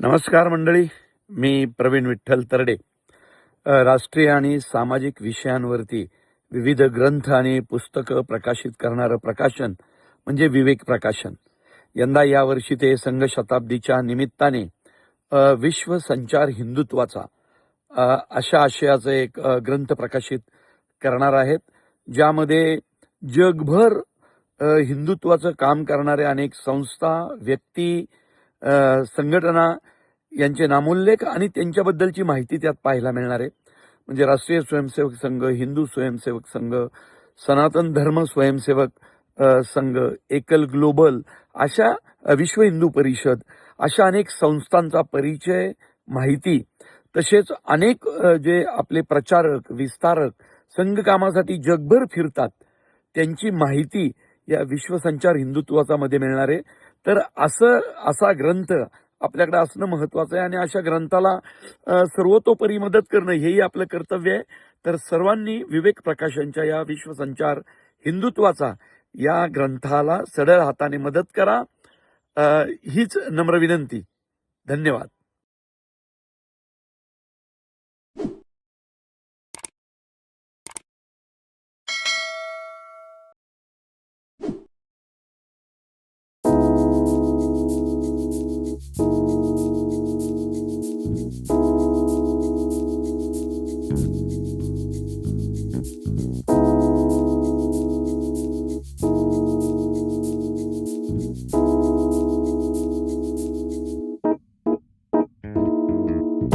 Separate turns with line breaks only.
नमस्कार मंडळी मी प्रवीण विठ्ठल तरडे. राष्ट्रीय आणि सामाजिक विषयांवरती विविध ग्रंथ आणि पुस्तकं प्रकाशित करणारं प्रकाशन म्हणजे विवेक प्रकाशन. यंदा यावर्षी ते संघ शताब्दीच्या निमित्ताने विश्व संचार हिंदुत्वाचा अशा आशयाचं एक ग्रंथ प्रकाशित करणार आहेत ज्यामध्ये जगभर हिंदुत्वाचं काम करणारे अनेक संस्था व्यक्ती संघटना यांचे नामोल्लेख आणि त्यांच्याबद्दलची माहिती त्यात पाहायला मिळणार आहे. म्हणजे राष्ट्रीय स्वयंसेवक संघ हिंदू स्वयंसेवक संघ सनातन धर्म स्वयंसेवक संघ एकल ग्लोबल अशा विश्व हिंदू परिषद अशा अनेक संस्थांचा परिचय माहिती तसेच अनेक जे आपले प्रचारक विस्तारक संघ कामासाठी जगभर फिरतात त्यांची माहिती या विश्वसंचार हिंदुत्वाचा मध्ये मिळणार आहे. तर असं असा ग्रंथ आपल्याकडे असणं महत्वाचं आहे आणि अशा ग्रंथाला सर्वतोपरी मदत करणं हेही आपलं कर्तव्य आहे. तर सर्वांनी विवेक प्रकाशनच्या या विश्वसंचार हिंदुत्वाचा या ग्रंथाला सडळ हाताने मदत करा. हीच नम्र विनंती. धन्यवाद. Thank you.